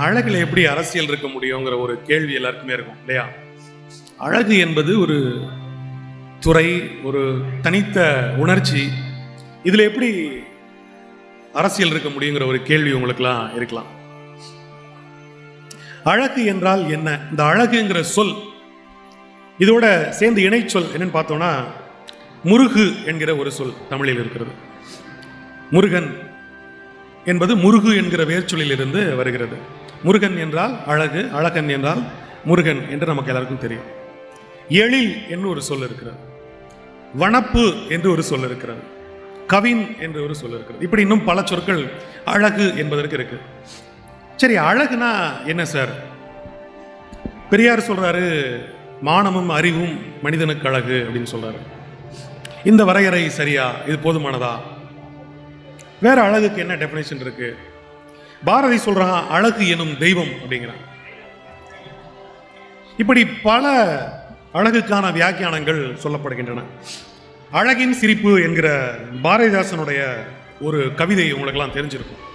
அழகில் எப்படி அரசியல் இருக்க முடியுங்கிற ஒரு கேள்வி எல்லாருக்குமே இருக்கும் இல்லையா? அழகு என்பது ஒரு துறை ஒரு தனித்த உணர்ச்சி. இதில் எப்படி அரசியல் இருக்க முடியுங்கிற ஒரு கேள்வி உங்களுக்குலாம் இருக்கலாம். அழகு என்றால் என்ன? இந்த அழகுங்கிற சொல் இதோட சேர்ந்து இணைச்சொல் என்னன்னு பார்த்தோம்னா முருகு என்கிற ஒரு சொல் தமிழில் இருக்கிறது. முருகன் என்பது முருகு என்கிற வேர்ச்சொல்லிலிருந்து வருகிறது. முருகன் என்றால் அழகு அழகன் என்றால் முருகன் என்று நமக்கு எல்லாருக்கும் தெரியும். எழில் என்று ஒரு சொல் இருக்கிறது. வனப்பு என்று ஒரு சொல் இருக்கிறது. கவின் என்று ஒரு சொல் இருக்கிறது. இப்படி இன்னும் பல சொற்கள் அழகு என்பதற்கு இருக்கு. சரி அழகுனா என்ன சார்? பெரியார் சொல்றாரு மானமும் அறிவும் மனிதனுக்கு அழகு அப்படின்னு சொல்றாரு. இந்த வரையறை சரியா? இது போதுமானதா? வேற அழகுக்கு என்ன டெஃபினேஷன் இருக்கு? பாரதி சொல்றான் அழகு எனும் தெய்வம் அப்படிங்கிறான். இப்படி பல அழகுக்கான வியாக்கியானங்கள் சொல்லப்படுகின்றன. அழகின் சிரிப்பு என்கிற பாரதிதாசனுடைய ஒரு கவிதை உங்களுக்கெல்லாம் தெரிஞ்சிருக்கும்.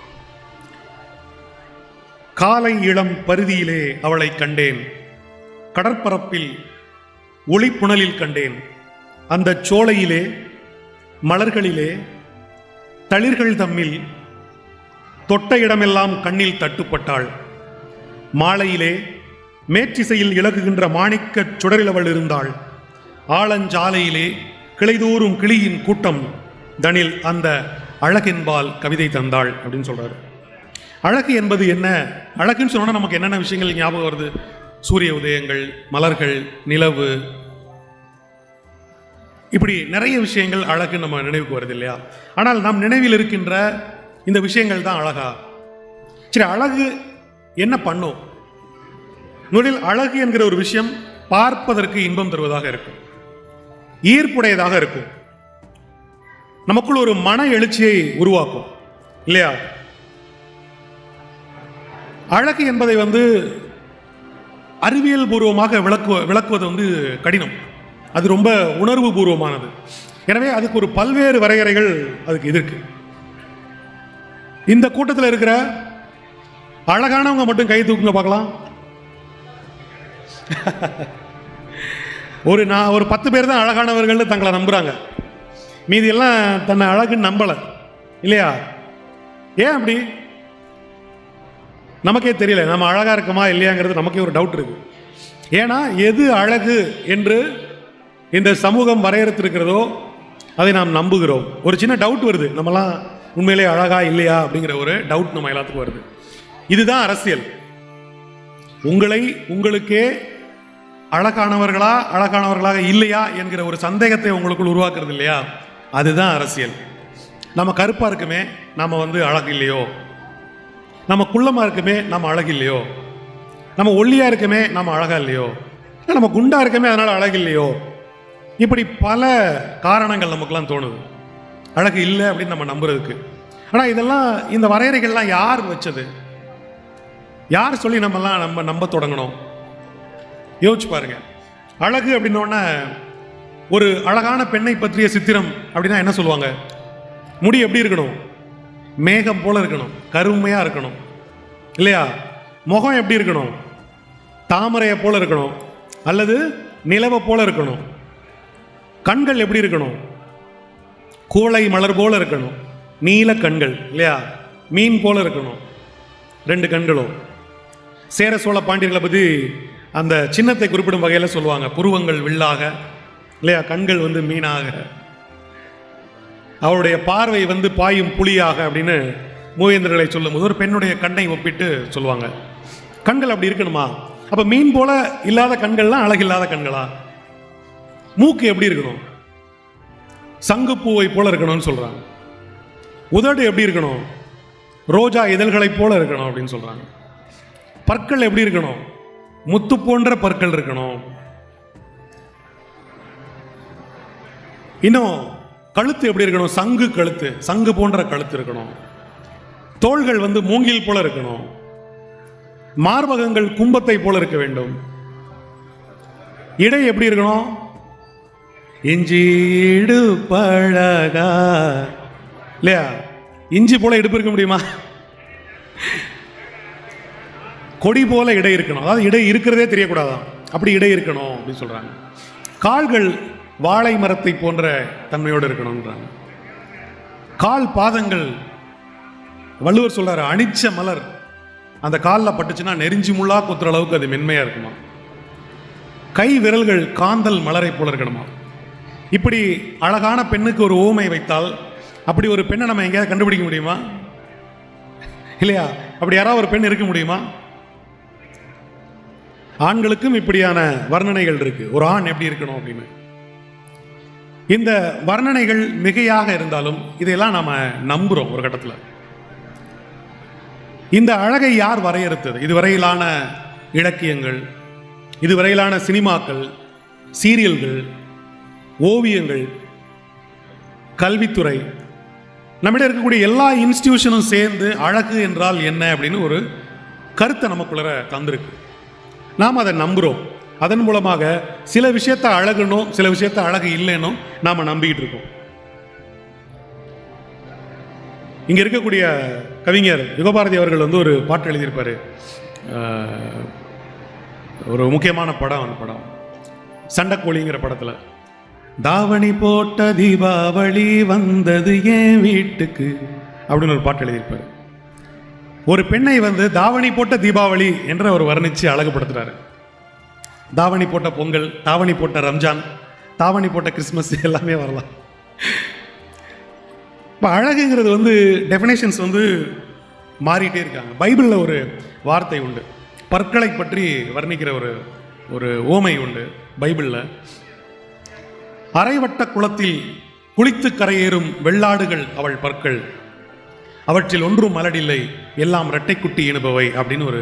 காலை இளம் பருதியிலே அவளை கண்டேன். கடற்பரப்பில் ஒளிப்புணலில் கண்டேன். அந்த சோலையிலே மலர்களிலே தளிர்கள் தம்மில் தொட்ட இடமெல்லாம் கண்ணில் தட்டுப்பட்டாள். மாலையிலே மேற்றிசையில் இலகுகின்ற மாணிக்கச் சுடரில் அவள் இருந்தாள். ஆலஞ்சாலையிலே கிளைதோறும் கிளியின் கூட்டம் தனில் அந்த அழகென்பால் கவிதை தந்தாள் அப்படின்னு சொல்கிறார் அழகு என்பது என்ன? அழகுன்னு சொன்னால் நமக்கு என்னென்ன விஷயங்கள் ஞாபகம் வருது? சூரிய உதயங்கள் மலர்கள் நிலவு. இப்படி நிறைய விஷயங்கள் அழகு நம்ம நினைவுக்கு வருது இல்லையா? ஆனால் நம் நினைவில் இருக்கின்ற இந்த விஷயங்கள் தான் அழகா. சரி அழகு என்ன பண்ணும்? முதலில் அழகு என்கிற ஒரு விஷயம் பார்ப்பதற்கு இன்பம் தருவதாக இருக்கும். ஈர்ப்புடையதாக இருக்கும். நமக்குள் ஒரு மன எழுச்சியை உருவாக்கும். இல்லையா? அழகு என்பதை வந்து அறிவியல் பூர்வமாக விளக்கு விளக்குவது வந்து கடினம். அது ரொம்ப உணர்வு பூர்வமானது. எனவே அதுக்கு ஒரு பல்வேறு வரையறைகள் அதுக்கு இது இருக்கு. இந்த கூட்டத்தில் இருக்கிற அழகானவங்க மட்டும் கை தூக்குங்க பார்க்கலாம். ஒரு நான் ஒரு பத்து பேர் தான் அழகானவர்கள்னு தங்களை நம்புகிறாங்க மீதி எல்லாம் தன்னை அழகுன்னு நம்பலை. இல்லையா? ஏன் அப்படி? நமக்கே தெரியல. நம்ம அழகாக இருக்கோமா இல்லையாங்கிறது நமக்கே ஒரு டவுட் இருக்கு. ஏன்னா எது அழகு என்று இந்த சமூகம் வரையறுத்திருக்கிறதோ அதை நாம் நம்புகிறோம். ஒரு சின்ன டவுட் வருது. நம்மலாம் உண்மையிலே அழகா இல்லையா அப்படிங்கிற ஒரு டவுட் நம்ம எல்லாத்துக்கும் வருது. இதுதான் அரசியல். உங்களை உங்களுக்கே அழகானவர்களா அழகானவர்களாக இல்லையா என்கிற ஒரு சந்தேகத்தை உங்களுக்குள் உருவாக்குறது இல்லையா? அதுதான் அரசியல். நம்ம கருப்பாக இருக்குமே நம்ம வந்து அழகு இல்லையோ? நம்ம குள்ளமாக இருக்குமே நம்ம அழகு இல்லையோ? நம்ம ஒல்லியாக இருக்குமே நம்ம அழகா இல்லையோ? நம்ம குண்டாக இருக்கமே அதனால் அழகு இல்லையோ? இப்படி பல காரணங்கள் நமக்குலாம் தோணுது. அழகு இல்லை அப்படின்னு நம்ம நம்புறதுக்கு. ஆனால் இதெல்லாம் இந்த வரையறைகள்லாம் யார் வச்சது? யார் சொல்லி நம்மலாம் நம்ம நம்ப தொடங்கணும்? யோசிச்சு பாருங்க. அழகு அப்படின்னோடனே ஒரு அழகான பெண்ணை பற்றிய சித்திரம் அப்படின்னா என்ன சொல்லுவாங்க? முடி எப்படி இருக்கணும்? மேகம் போல இருக்கணும். கருமையாக இருக்கணும். இல்லையா? முகம் எப்படி இருக்கணும்? தாமரையை போல இருக்கணும். அல்லது நிலவை போல இருக்கணும். கண்கள் எப்படி இருக்கணும்? கூளை மலர் போல இருக்கணும். நீல கண்கள் இல்லையா? மீன் போல இருக்கணும். ரெண்டு கண்களும் சேர சோழ பாண்டியர்களை பற்றி அந்த சின்னத்தை குறிப்பிடும் வகையில் சொல்லுவாங்க. புருவங்கள் வில்லாக இல்லையா? கண்கள் வந்து மீனாக. அவருடைய பார்வை வந்து பாயும் புலியாக அப்படின்னு மூவேந்திரர்களை சொல்லும்போது ஒரு பெண்ணுடைய கண்ணை ஒப்பிட்டு சொல்லுவாங்க. கண்கள் அப்படி இருக்கணுமா? அப்போ மீன் போல இல்லாத கண்கள்லாம் அழகில்லாத கண்களா? மூக்கு எப்படி இருக்கணும்? சங்குப்பூவை போல இருக்கணும்னு சொல்கிறாங்க உதடு எப்படி இருக்கணும்? ரோஜா இதழ்களைப் போல இருக்கணும் அப்படின்னு சொல்கிறாங்க பற்கள் எப்படி இருக்கணும்? முத்து போன்ற பற்கள் இருக்கணும். இன்னும் கழுத்து எப்படி இருக்கணும்? சங்கு கழுத்து சங்கு போன்ற கழுத்து இருக்கணும். தோள்கள் வந்து மூங்கில் போல இருக்கணும். மார்பகங்கள் கும்பத்தை போல இருக்க வேண்டும். இடை எப்படி இருக்கணும்? இஞ்சி பழகா. இல்லையா இஞ்சி போல இடுப்பு இருக்க முடியுமா? கொடி போல இடை இருக்கணும். அதாவது இடை இருக்கிறதே தெரியக்கூடாதான். அப்படி இடை இருக்கணும் அப்படின்னு சொல்றாங்க. கால்கள் வாழை மரத்தை போன்ற தன்மையோடு இருக்கணும்ன்றாங்க. கால் பாதங்கள் வள்ளுவர் சொல்றாரு அணிச்ச மலர். அந்த காலில் பட்டுச்சுன்னா நெறிஞ்சி முள்ளா குத்துற அளவுக்கு அது மென்மையா இருக்குமா? கை விரல்கள் காந்தல் மலரை போல இருக்கணுமா? இப்படி அழகான பெண்ணுக்கு ஒரு ஓமை வைத்தால் அப்படி ஒரு பெண்ணை நம்ம எங்கேயாவது கண்டுபிடிக்க முடியுமா? இல்லையா? அப்படி யாராவது ஒரு பெண் இருக்க முடியுமா? ஆண்களுக்கும் இப்படியான வர்ணனைகள் இருக்கு. ஒரு ஆண் எப்படி இருக்கணும் அப்படின்னு. இந்த வர்ணனைகள் மிகையாக இருந்தாலும் இதையெல்லாம் நாம நம்புறோம் ஒரு கட்டத்தில். இந்த அழகை யார் வரையறுத்தது? இதுவரையிலான இலக்கியங்கள் இதுவரையிலான சினிமாக்கள் சீரியல்கள் ஓவியங்கள் கல்வித்துறை. நம்மிடம் இருக்கக்கூடிய எல்லா இன்ஸ்டிடியூஷனும் சேர்ந்து அழகு என்றால் என்ன அப்படின்னு ஒரு கருத்தை நமக்குள்ள தந்திருக்கு. நாம் அதை நம்புகிறோம் அதன் மூலமாக சில விஷயத்தை அழகுனும் சில விஷயத்தை அழகு இல்லைன்னும் நாம் நம்பிக்கிட்டு இருக்கோம். இங்கே இருக்கக்கூடிய கவிஞர் யுகபாரதி அவர்கள் வந்து ஒரு பாட்டு எழுதியிருப்பார். ஒரு முக்கியமான படம் அந்த படம். சண்டைக்கோழிங்கிற படத்தில். தாவணி போட்ட தீபாவளி வந்தது ஏன் வீட்டுக்கு. அப்படின்னு ஒரு பாட்டு எழுதியிருப்பாரு. ஒரு பெண்ணை வந்து தாவணி போட்ட தீபாவளி என்று அவர் வர்ணித்து அழகுபடுத்துறாரு. தாவணி போட்ட பொங்கல் தாவணி போட்ட ரம்ஜான் தாவணி போட்ட கிறிஸ்மஸ் எல்லாமே வரலாம். இப்போ அழகுங்கிறது வந்து டெஃபினேஷன்ஸ் வந்து மாறிட்டே இருக்காங்க. பைபிளில் ஒரு வார்த்தை உண்டு. பற்களை பற்றி வர்ணிக்கிற ஒரு ஒரு ஓமை உண்டு பைபிளில். அரைவட்ட குளத்தில் குளித்து கரையேறும் வெள்ளாடுகள் அவள் பற்கள். அவற்றில் ஒன்றும் மலடில்லை. எல்லாம் இரட்டைக்குட்டி இணுபவை அப்படின்னு ஒரு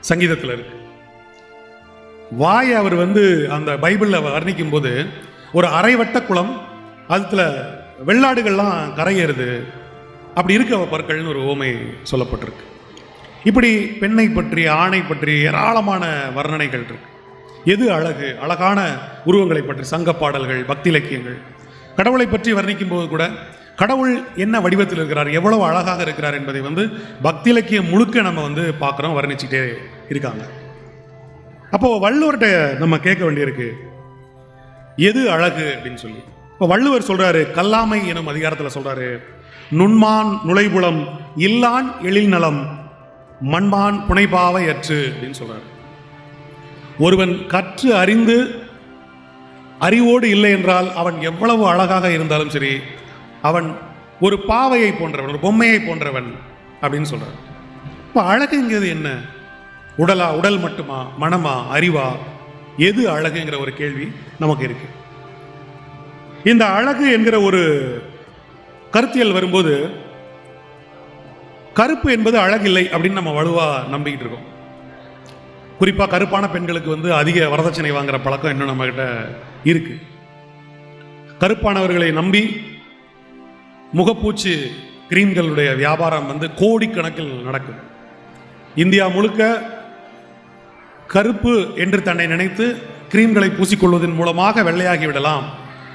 சங்கீதத்தில் இருக்கு. வாயை அவர் வந்து அந்த பைபிளில் வர்ணிக்கும் போது ஒரு அரைவட்ட குளம் அதுல வெள்ளாடுகள்லாம் கரையேறுது. அப்படி இருக்க அவ பற்கள்னு ஒரு ஓமை சொல்லப்பட்டிருக்கு. இப்படி பெண்ணை பற்றி ஆணை பற்றி ஏராளமான வர்ணனைகள் இருக்கு. எது அழகு? அழகான உருவங்களை பற்றி சங்க பாடல்கள் பக்தி இலக்கியங்கள். கடவுளை பற்றி வர்ணிக்கும் போது கூட கடவுள் என்ன வடிவத்தில் இருக்கிறார் எவ்வளவு அழகாக இருக்கிறார் என்பதை வந்து பக்தி இலக்கியம் முழுக்க நம்ம வந்து பார்க்குறோம் வர்ணிச்சுட்டே இருக்காங்க. அப்போது வள்ளுவர்கிட்ட நம்ம கேட்க வேண்டியிருக்கு எது அழகு அப்படின்னு சொல்லி. இப்போ வள்ளுவர் சொல்கிறாரு கல்லாமை எனும் அதிகாரத்தில் சொல்கிறாரு நுண்மான் நுழைபுலம் இல்லான் எழில் நலம் மண்மான் புனைபாவை அற்று அப்படின்னு சொல்கிறார் ஒருவன் கற்று அறிந்து அறிவோடு இல்லை என்றால் அவன் எவ்வளவு அழகாக இருந்தாலும் சரி அவன் ஒரு பாவையை போன்றவன் ஒரு பொம்மையை போன்றவன் அப்படின்னு சொல்கிறான் இப்போ அழகுங்கிறது என்ன? உடலா உடல் மட்டுமா? மனமா? அறிவா? எது அழகுங்கிற ஒரு கேள்வி நமக்கு இருக்கு. இந்த அழகு என்கிற ஒரு கருத்தியல் வரும்போது கருப்பு என்பது அழகில்லை அப்படின்னு நம்ம வலுவாக நம்பிக்கிட்டு இருக்கோம். குறிப்பாக கருப்பான பெண்களுக்கு வந்து அதிக வரதட்சணை வாங்குற பழக்கம் இன்னும் நம்மகிட்ட இருக்கு. கருப்பானவர்களை நம்பி முகப்பூச்சு கிரீம்களுடைய வியாபாரம் வந்து கோடிக்கணக்கில் நடக்கும் இந்தியா முழுக்க கருப்பு என்று தன்னை நினைத்து கிரீம்களை பூசிக்கொள்வதன் மூலமாக வெள்ளையாகி விடலாம்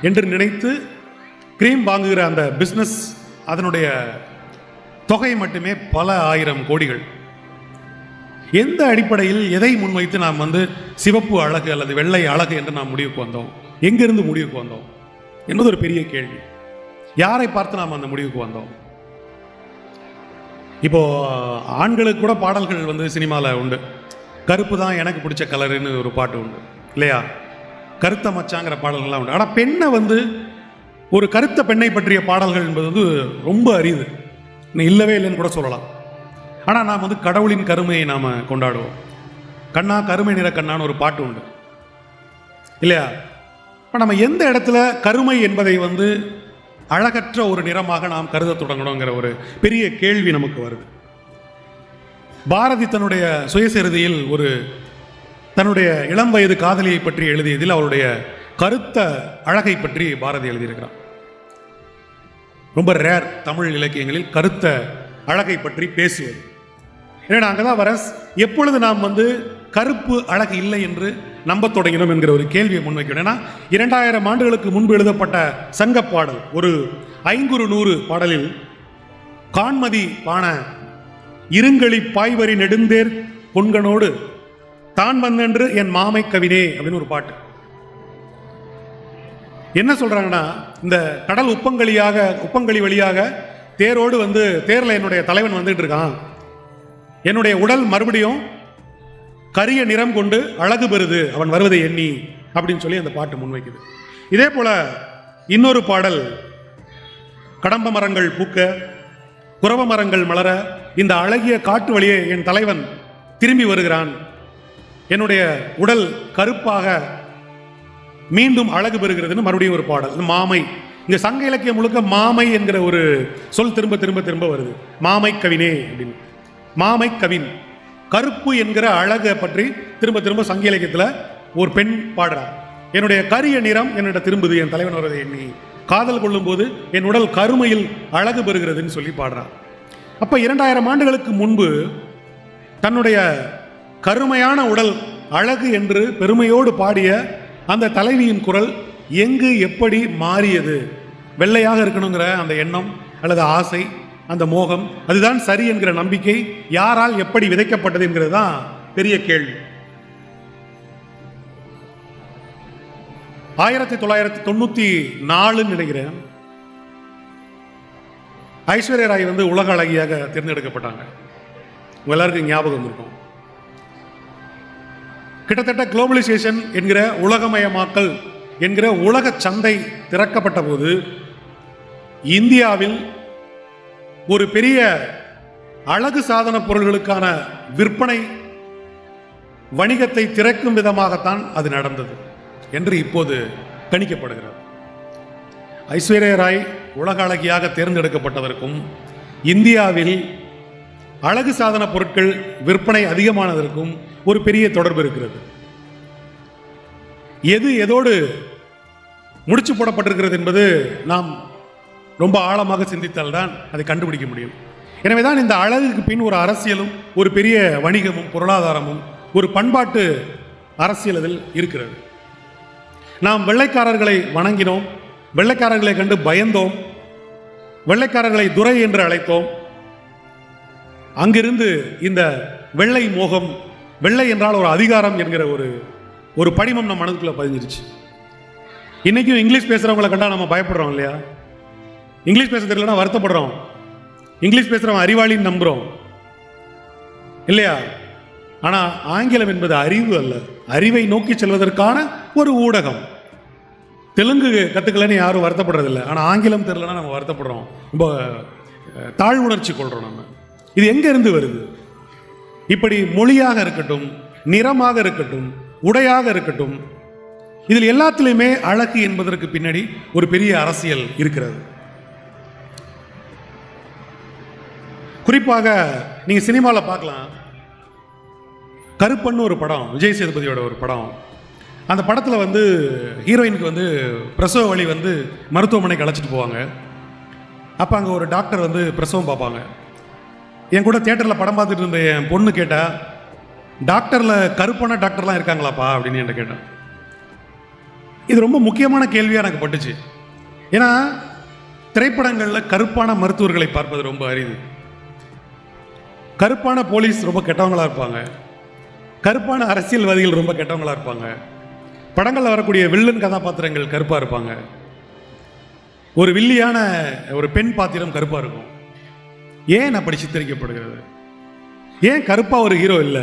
என்று நினைத்து கிரீம் வாங்குகிற அந்த பிஸ்னஸ் அதனுடைய தொகை மட்டுமே பல ஆயிரம் கோடிகள். எந்த அடிப்படையில் எதை முன்வைத்து நாம் வந்து சிவப்பு அழகு அல்லது வெள்ளை அழகு என்று நாம் முடிவுக்கு வந்தோம்? எங்கிருந்து முடிவுக்கு வந்தோம்? என்பது ஒரு பெரிய கேள்வி. யாரை பார்த்து நாம் அந்த முடிவுக்கு வந்தோம்? இப்போ ஆண்களுக்கு கூட பாடல்கள் வந்து சினிமாவில் உண்டு. கருப்பு தான் எனக்கு பிடிச்ச கலருன்னு ஒரு பாட்டு உண்டு. இல்லையா? கருத்த மச்சாங்கிற பாடல்கள்லாம் உண்டு. ஆனால் பெண்ணை வந்து ஒரு கருத்த பெண்ணை பற்றிய பாடல்கள் என்பது வந்து ரொம்ப அரிது. இன்னும் இல்லவே இல்லைன்னு கூட சொல்லலாம். ஆனால் நாம் வந்து கடவுளின் கருமையை நாம் கொண்டாடுவோம். கண்ணா கருமை நிற கண்ணான்னு ஒரு பாட்டு உண்டு. இல்லையா? இப்போ நம்ம எந்த இடத்துல கருமை என்பதை வந்து அழகற்ற ஒரு நிறமாக நாம் கருத தொடங்கணுங்கிற ஒரு பெரிய கேள்வி நமக்கு வருது. பாரதி தன்னுடைய சுயசரிதியில் ஒரு தன்னுடைய இளம் வயது காதலியை பற்றி எழுதியதில் அவருடைய கருத்த அழகை பற்றி பாரதி எழுதியிருக்கிறார். ரொம்ப ரேர் தமிழ் இலக்கியங்களில் கருத்த அழகை பற்றி பேசுவது. ஏன்னா அங்கே தான் வரஸ் எப்பொழுது நாம் வந்து கருப்பு அழகு இல்லை என்று நம்பத் தொடங்கினோம் என்கிற ஒரு கேள்வியை முன்வைக்கணும் ஏன்னா இரண்டாயிரம் ஆண்டுகளுக்கு முன்பு எழுதப்பட்ட சங்கப் பாடல் ஒரு ஐங்குறு நூறு பாடலில் கான்மதி பான இருங்களி பாய்வரி நெடுந்தேர் பொன்கனோடு தான் வந்தென்று என் மாமை கவினே அப்படின்னு ஒரு பாட்டு. என்ன சொல்கிறாங்கன்னா இந்த கடல் உப்பங்களியாக உப்பங்களி வழியாக தேரோடு வந்து தேரில் என்னுடைய தலைவன் வந்துட்டு இருக்கான். என்னுடைய உடல் மறுபடியும் கரிய நிறம் கொண்டு அழகு பெறுது. அவன் வருவதை எண்ணி அப்படின்னு சொல்லி அந்த பாட்டு முன்வைக்குது. இதே போல இன்னொரு பாடல் கடம்ப மரங்கள் பூக்க குறவ மரங்கள் மலர இந்த அழகிய காட்டு வழியே என் தலைவன் திரும்பி வருகிறான். என்னுடைய உடல் கருப்பாக மீண்டும் அழகு பெறுகிறதுன்னு மறுபடியும் ஒரு பாடல். மாமை. இந்த சங்க இலக்கியம் முழுக்க மாமை என்கிற ஒரு சொல் திரும்ப திரும்ப திரும்ப வருது. மாமை கவினே அப்படின்னு. மாமை கவின் கருப்பு என்கிற அழகை பற்றி திரும்ப திரும்ப சங்க இலக்கியத்தில் ஒரு பெண் பாடுறார் என்னுடைய கரிய நிறம் என்னிட திரும்புது என் தலைவன் வரது எண்ணி காதல் கொள்ளும்போது என் உடல் கருமையில் அழகு பெறுகிறதுன்னு சொல்லி பாடுறார் அப்போ இரண்டாயிரம் ஆண்டுகளுக்கு முன்பு தன்னுடைய கருமையான உடல் அழகு என்று பெருமையோடு பாடிய அந்த தலைவியின் குரல் எங்கு எப்படி மாறியது? வெள்ளையாக இருக்கணுங்கிற அந்த எண்ணம் அல்லது ஆசை அந்த மோகம் அதுதான் சரி என்கிற நம்பிக்கை யாரால் எப்படி விதைக்கப்பட்டது என்கிறது தான் பெரிய கேள்வி. ஆயிரத்தி தொள்ளாயிரத்தி தொண்ணூத்தி நாலுன்னு நினைக்கிறேன். ஐஸ்வர்யா ராய் வந்து உலக அழகியாக தேர்ந்தெடுக்கப்பட்டாங்க. உங்க எல்லாருக்கும் ஞாபகம் இருக்கும் கிட்டத்தட்ட குளோபலைசேஷன் என்கிற உலகமயமாக்கல் என்கிற உலக சந்தை திறக்கப்பட்ட போது இந்தியாவில் ஒரு பெரிய அழகு சாதன பொருள்களுக்கான விற்பனை வணிகத்தை திறக்கும் விதமாகத்தான் அது நடந்தது என்று இப்போது கணிக்கப்படுகிறது. ஐஸ்வர்யா ராய் உலக அழகியாக தேர்ந்தெடுக்கப்பட்டதற்கும் இந்தியாவில் அழகு சாதன பொருட்கள் விற்பனை அதிகமானதற்கும் ஒரு பெரிய தொடர்பு இருக்கிறது. எது எதோடு முடிச்சு போடப்பட்டிருக்கிறது என்பது நாம் ரொம்ப ஆழமாக சிந்தித்தால் தான் அதை கண்டுபிடிக்க முடியும். எனவே தான் இந்த அழகுக்கு பின் ஒரு அரசியலும் ஒரு பெரிய வணிகமும் பொருளாதாரமும் ஒரு பண்பாட்டு அரசியல் அதில் இருக்கிறது. நாம் வெள்ளைக்காரர்களை வணங்கினோம் வெள்ளைக்காரர்களை கண்டு பயந்தோம் வெள்ளைக்காரர்களை துரை என்று அழைத்தோம். அங்கிருந்து இந்த வெள்ளை மோகம் வெள்ளை என்றால் ஒரு அதிகாரம் என்கிற ஒரு ஒரு படிமம் நம்ம மனதுக்குள்ளே பதிஞ்சிருச்சு. இன்னைக்கும் இங்கிலீஷ் பேசுகிறவங்களை கண்டா நம்ம பயப்படுறோம் இல்லையா? இங்கிலீஷ் பேச தெரியலனா வருத்தப்படுறோம். இங்கிலீஷ் பேசுகிறவன் அறிவாளின்னு நம்புகிறோம் இல்லையா? ஆனால் ஆங்கிலம் என்பது அறிவு அல்ல. அறிவை நோக்கி செல்வதற்கான ஒரு ஊடகம். தெலுங்கு கற்றுக்கலன்னு யாரும் வருத்தப்படுறதில்ல. ஆனால் ஆங்கிலம் தெரியலனா நம்ம வருத்தப்படுறோம். ரொம்ப தாழ்வுணர்ச்சி கொள்கிறோம் நம்ம. இது எங்கேருந்து வருது? இப்படி மொழியாக இருக்கட்டும் நிறமாக இருக்கட்டும் உடையாக இருக்கட்டும் இதில் எல்லாத்திலையுமே அழகு என்பதற்கு பின்னாடி ஒரு பெரிய அரசியல் இருக்கிறது. குறிப்பாக நீங்கள் சினிமாவில் பார்க்கலாம். கருப்பன்னு ஒரு படம் விஜய் சேதுபதியோட ஒரு படம். அந்த படத்தில் வந்து ஹீரோயினுக்கு வந்து பிரசவ வழி வந்து மருத்துவமனைக்கு அழைச்சிட்டு போவாங்க. அப்போ அங்கே ஒரு டாக்டர் வந்து பிரசவம் பார்ப்பாங்க. என் கூட தேட்டரில் படம் பார்த்துட்டு இருந்த என் பொண்ணு கேட்டால் டாக்டரில் கருப்பான டாக்டர்லாம் இருக்காங்களாப்பா? அப்படின்னு என்கிட்ட கேட்டேன் இது ரொம்ப முக்கியமான கேள்வியாக எனக்கு பட்டுச்சு. ஏன்னா திரைப்படங்களில் கருப்பான மருத்துவர்களை பார்ப்பது ரொம்ப அரிது. கருப்பான போலீஸ் ரொம்ப கெட்டவங்களாக இருப்பாங்க. கருப்பான அரசியல்வாதிகள் ரொம்ப கெட்டவங்களாக இருப்பாங்க. படங்களில் வரக்கூடிய வில்லன் கதாபாத்திரங்கள் கருப்பாக இருப்பாங்க. ஒரு வில்லியான ஒரு பெண் பாத்திரம் கருப்பாக இருக்கும். ஏன் அப்படி சித்தரிக்கப்படுகிறது? ஏன் கருப்பாக ஒரு ஹீரோ இல்லை?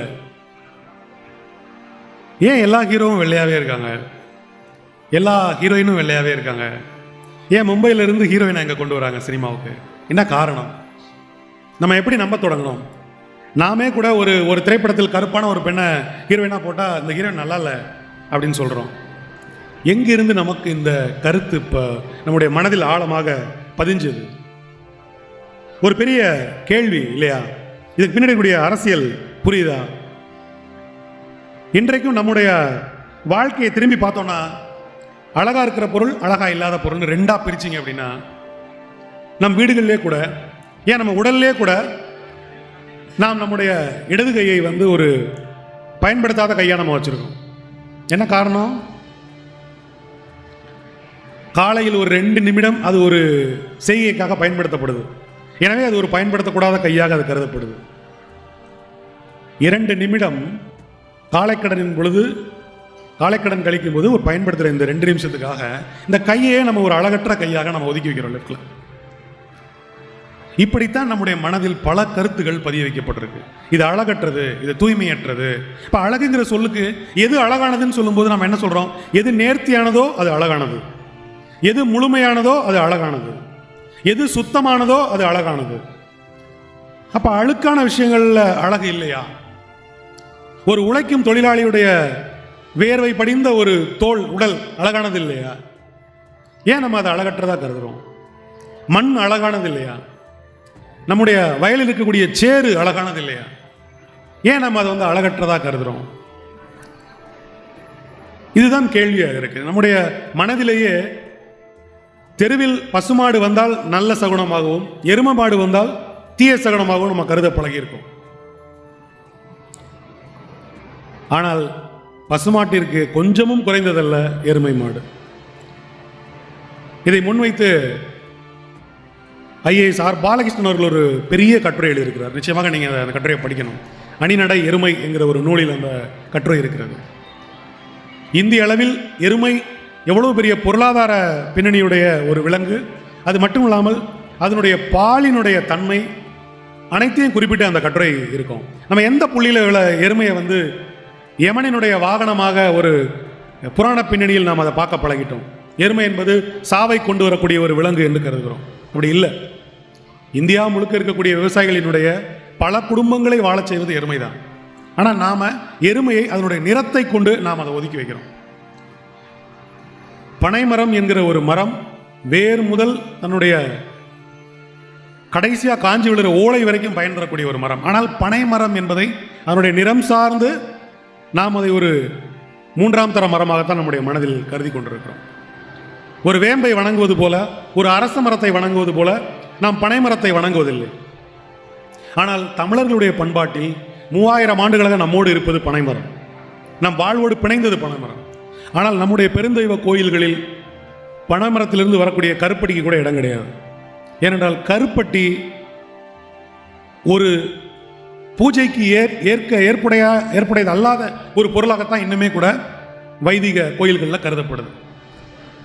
ஏன் எல்லா ஹீரோவும் வெள்ளையாகவே இருக்காங்க? எல்லா ஹீரோயினும் வெள்ளையாகவே இருக்காங்க. ஏன் மும்பையில இருந்து ஹீரோயினை இங்கே கொண்டு வராங்க சினிமாவுக்கு? என்ன காரணம்? நம்ம எப்படி நம்ப தொடங்கணும்? நாமே கூட ஒரு ஒரு திரைப்படத்தில் கருப்பான ஒரு பெண்ணை ஹீரோயினாக போட்டால் இந்த ஹீரோயின் நல்லா இல்லை அப்படின்னு சொல்கிறோம் எங்கிருந்து நமக்கு இந்த கருத்து இப்போ நம்முடைய மனதில் ஆழமாக பதிஞ்சது? ஒரு பெரிய கேள்வி இல்லையா? இதுக்கு பின்னாடி கூடிய அரசியல் புரியுதா? இன்றைக்கும் நம்முடைய வாழ்க்கையை திரும்பி பார்த்தோன்னா அழகாக இருக்கிற பொருள் அழகாக இல்லாத பொருள்னு ரெண்டாக பிரிச்சிங்க அப்படின்னா நம் வீடுகளிலே கூட ஏன் நம்ம உடல்லே கூட நாம் நம்முடைய இடது கையை வந்து ஒரு பயன்படுத்தாத கையாக நம்ம வச்சுருக்கோம். என்ன காரணம்? காலையில் ஒரு ரெண்டு நிமிடம் அது ஒரு செய்கைக்காக பயன்படுத்தப்படுது. எனவே அது ஒரு பயன்படுத்தக்கூடாத கையாக அது கருதப்படுது. இரண்டு நிமிடம் காலைக்கடனின் பொழுது காலைக்கடன் கழிக்கும் போது ஒரு பயன்படுத்துகிற இந்த ரெண்டு நிமிஷத்துக்காக இந்த கையே நம்ம ஒரு அழகற்ற கையாக நம்ம ஒதுக்கி வைக்கிறோம் லெஃப்டில் இப்படித்தான் நம்முடைய மனதில் பல கருத்துகள் பதிய வைக்கப்பட்டிருக்கு இது அழகற்றது இது தூய்மையற்றது. இப்போ அழகுங்கிற சொல்லுக்கு எது அழகானதுன்னு சொல்லும்போது நம்ம என்ன சொல்கிறோம் எது நேர்த்தியானதோ அது அழகானது. எது முழுமையானதோ அது அழகானது. எது சுத்தமானதோ அது அழகானது. அப்போ அழுக்கான விஷயங்களில் அழகு இல்லையா? ஒரு உழைக்கும் தொழிலாளியுடைய வேர்வை படிந்த ஒரு தோல் உடல் அழகானது இல்லையா? ஏன் நம்ம அதை அழகற்றதா கருதுகிறோம் மண் அழகானது இல்லையா? நம்முடைய வயலில் இருக்கக்கூடிய சேறு அழகானது இல்லையா? ஏன் நம்ம அதை வந்து அழகற்றதாக கருதுறோம்? இதுதான் கேள்வியாக இருக்கு நம்முடைய மனதிலேயே தெருவில் பசுமாடு வந்தால் நல்ல சகுனமாகவும் எரும மாடு வந்தால் தீய சகுனமாகவும் நம்ம கருத பழகியிருக்கோம். ஆனால் பசுமாட்டிற்கு கொஞ்சமும் குறைந்ததல்ல எருமை மாடு. இதை முன்வைத்து ஐஏஎஸ் ஆர் பாலகிருஷ்ணன் அவர்கள் ஒரு பெரிய கட்டுரை எழுதியிருக்கிறார். நிச்சயமாக நீங்கள் அந்த கட்டுரையை படிக்கணும். அணிநடை எருமை என்கிற ஒரு நூலில் அந்த கட்டுரை இருக்கிறது. இந்திய அளவில் எருமை எவ்வளவு பெரிய பொருளாதார பின்னணியுடைய ஒரு விலங்கு? அது மட்டும் இல்லாமல் அதனுடைய பாலினுடைய தன்மை அனைத்தையும் குறிப்பிட்டு அந்த கட்டுரை இருக்கும். நம்ம எந்த புள்ளியில் உள்ள எருமையை வந்து யமனினுடைய வாகனமாக ஒரு புராண பின்னணியில் நாம் அதை பார்க்க பழகிட்டோம். எருமை என்பது சாவை கொண்டு வரக்கூடிய ஒரு விலங்கு என்று கருதுகிறோம். அப்படி இல்லை. இந்தியா முழுக்க இருக்கக்கூடிய விவசாயிகளினுடைய பல குடும்பங்களை வாழச் செய்வது எருமைதான். ஆனால் நாம எருமையை அதனுடைய நிறத்தை கொண்டு நாம் அதை ஒதுக்கி வைக்கிறோம். பனைமரம் என்கிற ஒரு மரம் வேர் முதல் தன்னுடைய கடைசியாக காஞ்சி விழுற ஓலை வரைக்கும் பயன் தரக்கூடிய ஒரு மரம். ஆனால் பனை மரம் என்பதை அதனுடைய நிறம் சார்ந்து நாம் அதை ஒரு மூன்றாம் தர மரமாகத்தான் நம்முடைய மனதில் கருதி கொண்டிருக்கிறோம். ஒரு வேம்பை வணங்குவது போல ஒரு அரச மரத்தை வணங்குவது போல நாம் பனை மரத்தை வணங்குவதில்லை. ஆனால் தமிழர்களுடைய பண்பாட்டில் மூவாயிரம் ஆண்டுகளாக நம்மோடு இருப்பது பனைமரம் நம் வாழ்வோடு பிணைந்தது பனைமரம் ஆனால் நம்முடைய பெருந்தெய்வ கோயில்களில் பனைமரத்திலிருந்து வரக்கூடிய கருப்பட்டிக்கு கூட இடம் கிடையாது. ஏனென்றால் கருப்பட்டி ஒரு பூஜைக்கு ஏற் ஏற்க ஏற்புடையா ஏற்புடையது அல்லாத ஒரு பொருளாகத்தான் இன்னுமே கூட வைதிக கோயில்களில் கருதப்படுது.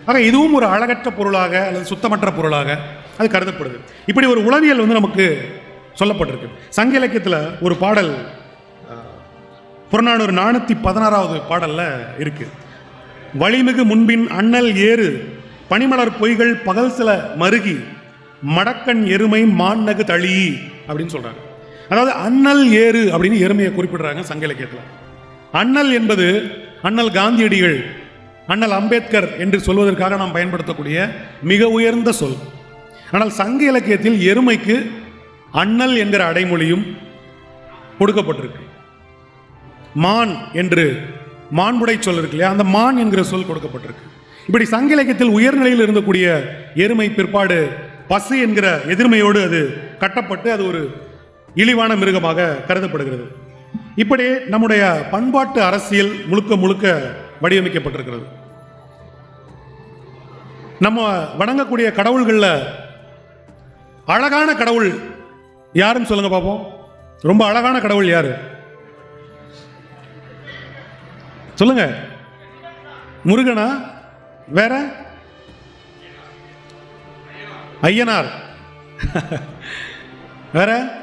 ஆக இதுவும் ஒரு அழகற்ற பொருளாக அல்லது சுத்தமற்ற பொருளாக அது கருதப்படுது. இப்படி ஒரு உளவியல் வந்து நமக்கு சொல்லப்பட்டிருக்கு. சங்க இலக்கியத்தில் ஒரு பாடல் புறநானூறு நானூற்றி பதினாறாவது பாடலில் இருக்கு. வழிமிகு முன்பின் அண்ணல் ஏறு பனிமலர் பொய்கள் பகல் சில மருகி மடக்கண் எருமை மான்னகு தளி அப்படின்னு சொல்கிறாங்க அதாவது அண்ணல் ஏறு அப்படின்னு எருமையை குறிப்பிடுறாங்க சங்க இலக்கியத்தில். அண்ணல் என்பது அண்ணல் காந்தியடிகள் அண்ணல் அம்பேத்கர் என்று சொல்வதற்காக நாம் பயன்படுத்தக்கூடிய மிக உயர்ந்த சொல். ஆனால் சங்க இலக்கியத்தில் எருமைக்கு அண்ணல் என்கிற அடைமொழியும் கொடுக்கப்பட்டிருக்கு. மான் என்று மாண்புடை சொல் இருக்கு இல்லையா? அந்த மான் என்கிற சொல் கொடுக்கப்பட்டிருக்கு. இப்படி சங்க இலக்கியத்தில் உயர்நிலையில் இருந்தக்கூடிய எருமை பிற்பாடு பசு என்கிற எதிர்மையோடு அது கட்டப்பட்டு அது ஒரு இழிவான மிருகமாக கருதப்படுகிறது. இப்படி நம்முடைய பண்பாட்டு அரசியல் முழுக்க முழுக்க வடிவமைக்கப்பட்டிருக்கிறது. நம்ம வணங்கக்கூடிய கடவுள்களில் அழகான கடவுள் யாருன்னு சொல்லுங்க பார்ப்போம் ரொம்ப அழகான கடவுள் யாரு? சொல்லுங்க. முருகனா? வேற? ஐயனார். வேற?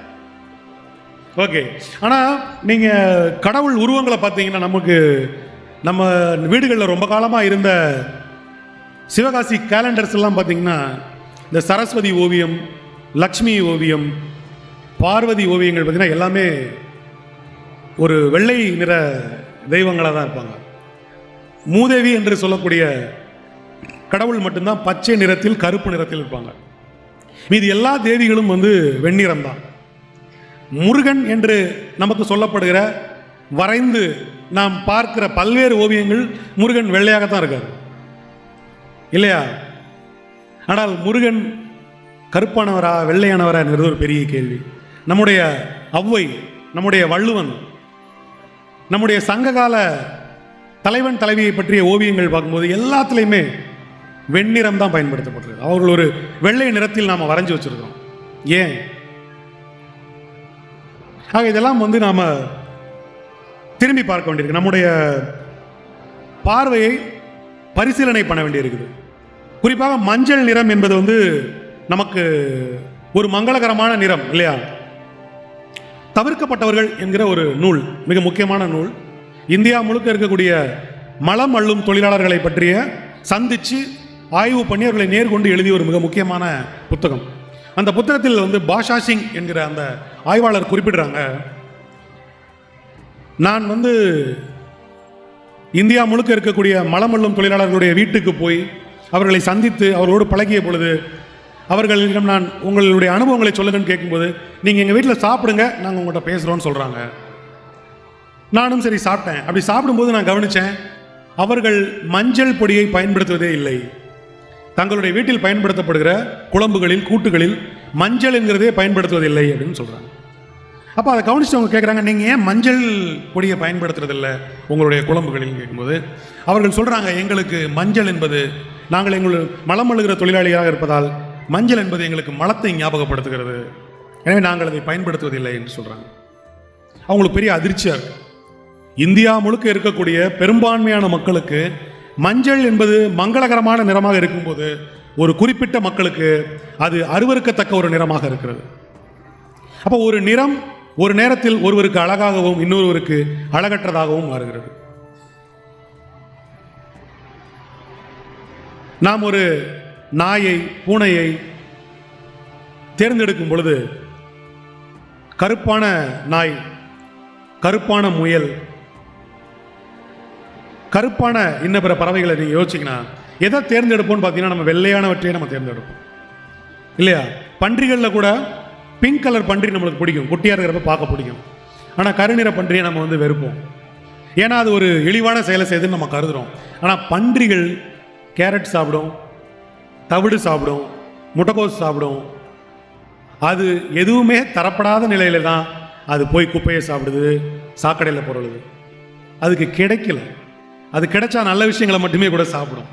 ஓகே. ஆனால் நீங்கள் கடவுள் உருவங்களை பார்த்தீங்கன்னா நமக்கு நம்ம வீடுகளில் ரொம்ப காலமாக இருந்த சிவகாசி கேலண்டர்ஸ் எல்லாம் பார்த்தீங்கன்னா இந்த சரஸ்வதி ஓவியம் லக்ஷ்மி ஓவியம் பார்வதி ஓவியங்கள் பார்த்தீங்கன்னா எல்லாமே ஒரு வெள்ளை நிற தெய்வங்களாக தான் இருப்பாங்க. மூதேவி என்று சொல்லக்கூடிய கடவுள் மட்டும்தான் பச்சை நிறத்தில் கருப்பு நிறத்தில் இருப்பாங்க. மீதி எல்லா தேவிகளும் வந்து வெண்ணிறம்தான். முருகன் என்று நமக்கு சொல்லப்படுகிற வரைந்து நாம் பார்க்கிற பல்வேறு ஓவியங்கள் முருகன் வெள்ளையாகத்தான் இருக்கார். இல்லையா? ஆனால் முருகன் கருப்பானவரா வெள்ளையானவரா என்கிறது ஒரு பெரிய கேள்வி. நம்முடைய ஔவை நம்முடைய வள்ளுவன் நம்முடைய சங்ககால தலைவன் தலைவியை பற்றிய ஓவியங்கள் பார்க்கும்போது எல்லாத்துலேயுமே வெண்ணிறம் தான் பயன்படுத்தப்பட்டிருக்கு. அவர்கள் ஒரு வெள்ளை நிறத்தில் நாம் வரைஞ்சி வச்சுருக்கோம் ஏன்? ஆக இதெல்லாம் வந்து நாம் திரும்பி பார்க்க வேண்டியிருக்கு. நம்முடைய பார்வையை பரிசீலனை பண்ண வேண்டியிருக்குது. குறிப்பாக மஞ்சள் நிறம் என்பது வந்து நமக்கு ஒரு மங்களகரமான நிறம் இல்லையா? தவிர்க்கப்பட்டவர்கள் என்கிற ஒரு நூல் மிக முக்கியமான நூல். இந்தியா முழுக்க இருக்கக்கூடிய மலம் அள்ளும் தொழிலாளர்களை பற்றிய சந்திச்சு ஆய்வு பண்ணி அவர்களை நேர்கொண்டு எழுதிய ஒரு மிக முக்கியமான புத்தகம். அந்த புத்தகத்தில் வந்து பாஷா சிங் என்கிற அந்த ஆய்வாளர் குறிப்பிடுறாங்க. நான் வந்து இந்தியா முழுக்க இருக்கக்கூடிய மலமல்லும் தொழிலாளர்களுடைய வீட்டுக்கு போய் அவர்களை சந்தித்து அவர்களோடு பழகிய பொழுது அவர்களிடம் நான் உங்களுடைய அனுபவங்களை சொல்லுங்கன்னு கேட்கும்போது நீங்கள் எங்கள் வீட்டில் சாப்பிடுங்க நாங்கள் உங்கள்கிட்ட பேசுகிறோன்னு சொல்கிறாங்க நானும் சரி சாப்பிட்டேன். அப்படி சாப்பிடும்போது நான் கவனித்தேன் அவர்கள் மஞ்சள் பொடியை பயன்படுத்துவதே இல்லை. தங்களுடைய வீட்டில் பயன்படுத்தப்படுகிற குழம்புகளில் கூட்டுகளில் மஞ்சள் என்கிறதே பயன்படுத்துவதில்லை அப்படின்னு சொல்கிறாங்க அப்போ அதை கவனிச்சு அவங்க கேட்குறாங்க நீங்கள் ஏன் மஞ்சள் பொடியை பயன்படுத்துறதில்ல? உங்களுடைய குழம்புகளில் கேட்கும்போது அவர்கள் சொல்கிறாங்க எங்களுக்கு மஞ்சள் என்பது நாங்கள் எங்கள் மலம் அழுகிற தொழிலாளியாக இருப்பதால் மஞ்சள் என்பது எங்களுக்கு மலத்தை ஞாபகப்படுத்துகிறது. எனவே நாங்கள் அதை பயன்படுத்துவதில்லை என்று சொல்கிறாங்க அவங்களுக்கு பெரிய அதிர்ச்சியாக இருக்கு இந்தியா முழுக்க இருக்கக்கூடிய பெரும்பான்மையான மக்களுக்கு மஞ்சள் என்பது மங்களகரமான நிறமாக இருக்கும்போது ஒரு குறிப்பிட்ட மக்களுக்கு அது அருவருக்கத்தக்க ஒரு நிறமாக இருக்கிறது. அப்போ ஒரு நிறம் ஒரு நேரத்தில் ஒருவருக்கு அழகாகவும் இன்னொருவருக்கு அழகற்றதாகவும் மாறுகிறது. நாம் ஒரு நாயை பூனையை தேர்ந்தெடுக்கும் பொழுது கருப்பான நாய் கருப்பான முயல் கருப்பான இன்ன பிற பறவைகளை நீங்கள் யோசிச்சிங்கன்னா எதை தேர்ந்தெடுப்போம்னு பார்த்தீங்கன்னா நம்ம வெள்ளையானவற்றையே நம்ம தேர்ந்தெடுப்போம். இல்லையா? பன்றிகளில் கூட பிங்க் கலர் பன்றி நம்மளுக்கு பிடிக்கும். குட்டியாக இருக்கிறப்ப பார்க்க பிடிக்கும். ஆனால் கருநிற பன்றியை நம்ம வந்து வெறுப்போம். ஏன்னா அது ஒரு இழிவான செயலை செய்துன்னு நம்ம கருதுகிறோம் ஆனால் பன்றிகள் கேரட் சாப்பிடும் தவிடு சாப்பிடும் முட்டைக்கோஸ் சாப்பிடும். அது எதுவுமே தரப்படாத நிலையில தான் அது போய் குப்பையை சாப்பிடுது சாக்கடையில் பொருளுது. அதுக்கு கிடைக்கல. அது கிடைச்சா நல்ல விஷயங்களை மட்டுமே கூட சாப்பிடும்.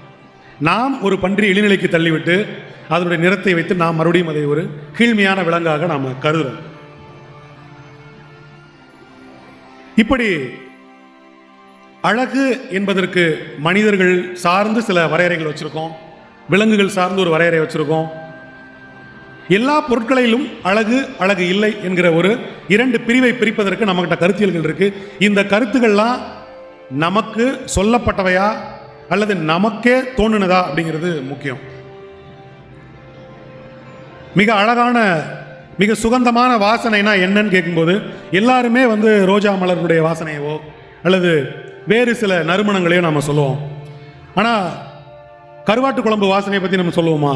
நாம் ஒரு பன்றி இழிநிலைக்கு தள்ளிவிட்டு அதனுடைய நிறத்தை வைத்து நாம் மறுபடியும் அதை ஒரு கீழ்மையான விலங்காக நாம் கருதுறோம். இப்படி அழகு என்பதற்கு மனிதர்கள் சார்ந்து சில வரையறைகள் வச்சுருக்கோம். விலங்குகள் சார்ந்து ஒரு வரையறை வச்சுருக்கோம். எல்லா பொருட்களிலும் அழகு அழகு இல்லை என்கிற ஒரு இரண்டு பிரிவை பிரிப்பதற்கு நம்மகிட்ட கருத்தியல்கள் இருக்குது இந்த கருத்துக்கள்லாம் நமக்கு சொல்லப்பட்டவையா? அல்லது நமக்கே தோணுனதா அப்படிங்கிறது முக்கியம். மிக அழகான மிக சுகந்தமான வாசனைனா என்னன்னு கேட்கும்போது எல்லாருமே வந்து ரோஜா மலருடைய வாசனையவோ அல்லது வேறு சில நறுமணங்களையோ நம்ம சொல்லுவோம். ஆனால் கருவாட்டு குழம்பு வாசனையை பற்றி நம்ம சொல்லுவோமா?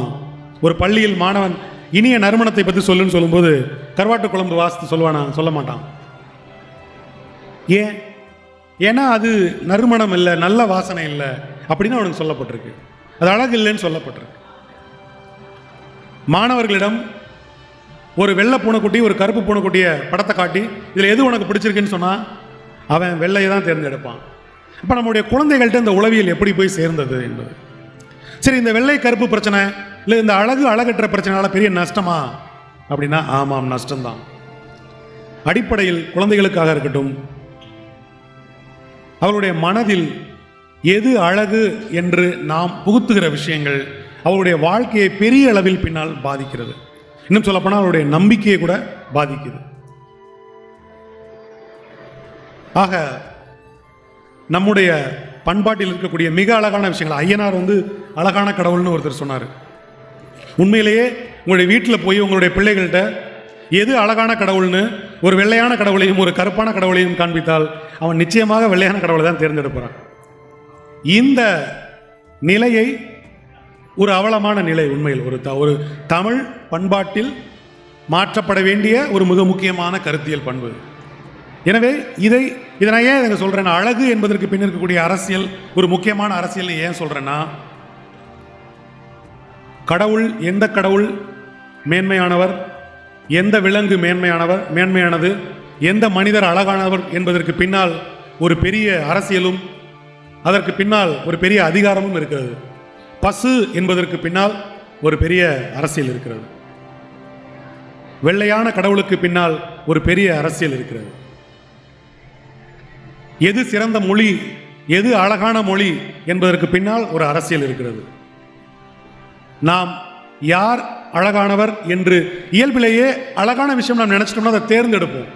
ஒரு பள்ளியில் மாணவன் இனிய நறுமணத்தை பற்றி சொல்லுன்னு சொல்லும்போது கருவாட்டு குழம்பு வாசத்தை சொல்லுவானா? சொல்ல மாட்டான். ஏன்? ஏன்னா அது நறுமணம் இல்லை நல்ல வாசனை இல்லை. அப்படின்னு அவனுக்கு சொல்லப்பட்டிருக்கு. அது அழகு இல்லைன்னு சொல்லப்பட்டிருக்கு. மாணவர்களிடம் ஒரு வெள்ளை பூனைக்குட்டி ஒரு கருப்பு பூனைக்குட்டியை படத்தை காட்டி இதில் எது உனக்கு பிடிச்சிருக்குன்னு சொன்னால் அவன் வெள்ளையை தான் தேர்ந்தெடுப்பான். இப்போ நம்முடைய குழந்தைகள்கிட்ட இந்த உளவியல் எப்படி போய் சேர்ந்தது என்பது. சரி இந்த வெள்ளை கருப்பு பிரச்சனை இல்லை இந்த அழகு அழகற்ற பிரச்சனைனால பெரிய நஷ்டமா? அப்படின்னா ஆமாம் நஷ்டம்தான். அடிப்படையில் குழந்தைகளுக்காக இருக்கட்டும் அவருடைய மனதில் எது அழகு என்று நாம் புகுத்துகிற விஷயங்கள் அவருடைய வாழ்க்கையை பெரிய அளவில் பின்னால் பாதிக்கிறது. இன்னும் சொல்லப்போனால் அவருடைய நம்பிக்கையை கூட பாதிக்குது. ஆக நம்முடைய பண்பாட்டில் இருக்கக்கூடிய மிக அழகான விஷயங்கள் ஐயனார் வந்து அழகான கடவுள்னு ஒருத்தர் சொன்னார். உண்மையிலேயே உங்களுடைய வீட்டில் போய் உங்களுடைய பிள்ளைகள்கிட்ட எது அழகான கடவுள்னு ஒரு வெள்ளையான கடவுளையும் ஒரு கருப்பான கடவுளையும் காண்பித்தால் அவன் நிச்சயமாக வெள்ளையான கடவுளை தான் தேர்ந்தெடுப்பான். இந்த நிலையை ஒரு அவலமான நிலை உண்மையில் ஒரு த ஒரு தமிழ் பண்பாட்டில் மாற்றப்பட வேண்டிய ஒரு மிக முக்கியமான கருத்தியல் பண்பு. எனவே இதை இதை நான் ஏன் இதை சொல்கிறேன்னா அழகு என்பதற்கு பின் இருக்கக்கூடிய அரசியல் ஒரு முக்கியமான அரசியல் ஏன் சொல்கிறேன்னா கடவுள் எந்த கடவுள் மேன்மையானவர் எந்த விலங்கு மேன்மையானவர் மேன்மையானது எந்த மனிதர் அழகானவர் என்பதற்கு பின்னால் ஒரு பெரிய அரசியலும் அதற்கு பின்னால் ஒரு பெரிய அதிகாரமும் இருக்கிறது. பசு என்பதற்கு பின்னால் ஒரு பெரிய அரசியல் இருக்கிறது. வெள்ளையான கடவுளுக்கு பின்னால் ஒரு பெரிய அரசியல் இருக்கிறது. எது சிறந்த மொழி எது அழகான மொழி என்பதற்கு பின்னால் ஒரு அரசியல் இருக்கிறது. நாம் யார் அழகானவர் என்று இயல்பிலேயே அழகான விஷயம் நாம் நினைச்சிட்டோம்னா அதை தேர்ந்தெடுப்போம்.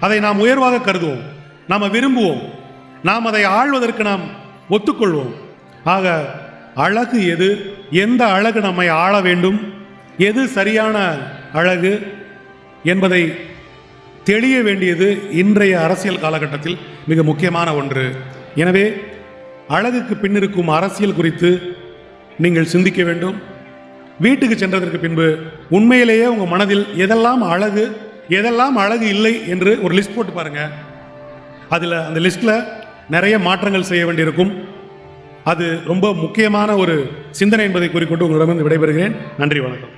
அதை நாம் உயர்வாக கருதுவோம். நாம் விரும்புவோம். நாம் அதை ஆள்வதற்கு நாம் ஒத்துக்கொள்வோம். ஆக அழகு எது? எந்த அழகு நம்மை ஆள வேண்டும்? எது சரியான அழகு என்பதை தெளிய வேண்டியது இன்றைய அரசியல் காலகட்டத்தில் மிக முக்கியமான ஒன்று. எனவே அழகுக்கு பின்னிருக்கும் அரசியல் குறித்து நீங்கள் சிந்திக்க வேண்டும். வீட்டுக்கு சென்றதற்கு பின்பு உண்மையிலேயே உங்கள் மனதில் எதெல்லாம் அழகு எதெல்லாம் அழகு இல்லை என்று ஒரு லிஸ்ட் போட்டு பாருங்கள் அதில் அந்த லிஸ்ட்டில் நிறைய மாற்றங்கள் செய்ய வேண்டியிருக்கும். அது ரொம்ப முக்கியமான ஒரு சிந்தனை என்பதை கூறிக்கொண்டு உங்களிடமிருந்து விடைபெறுகிறேன். நன்றி வணக்கம்.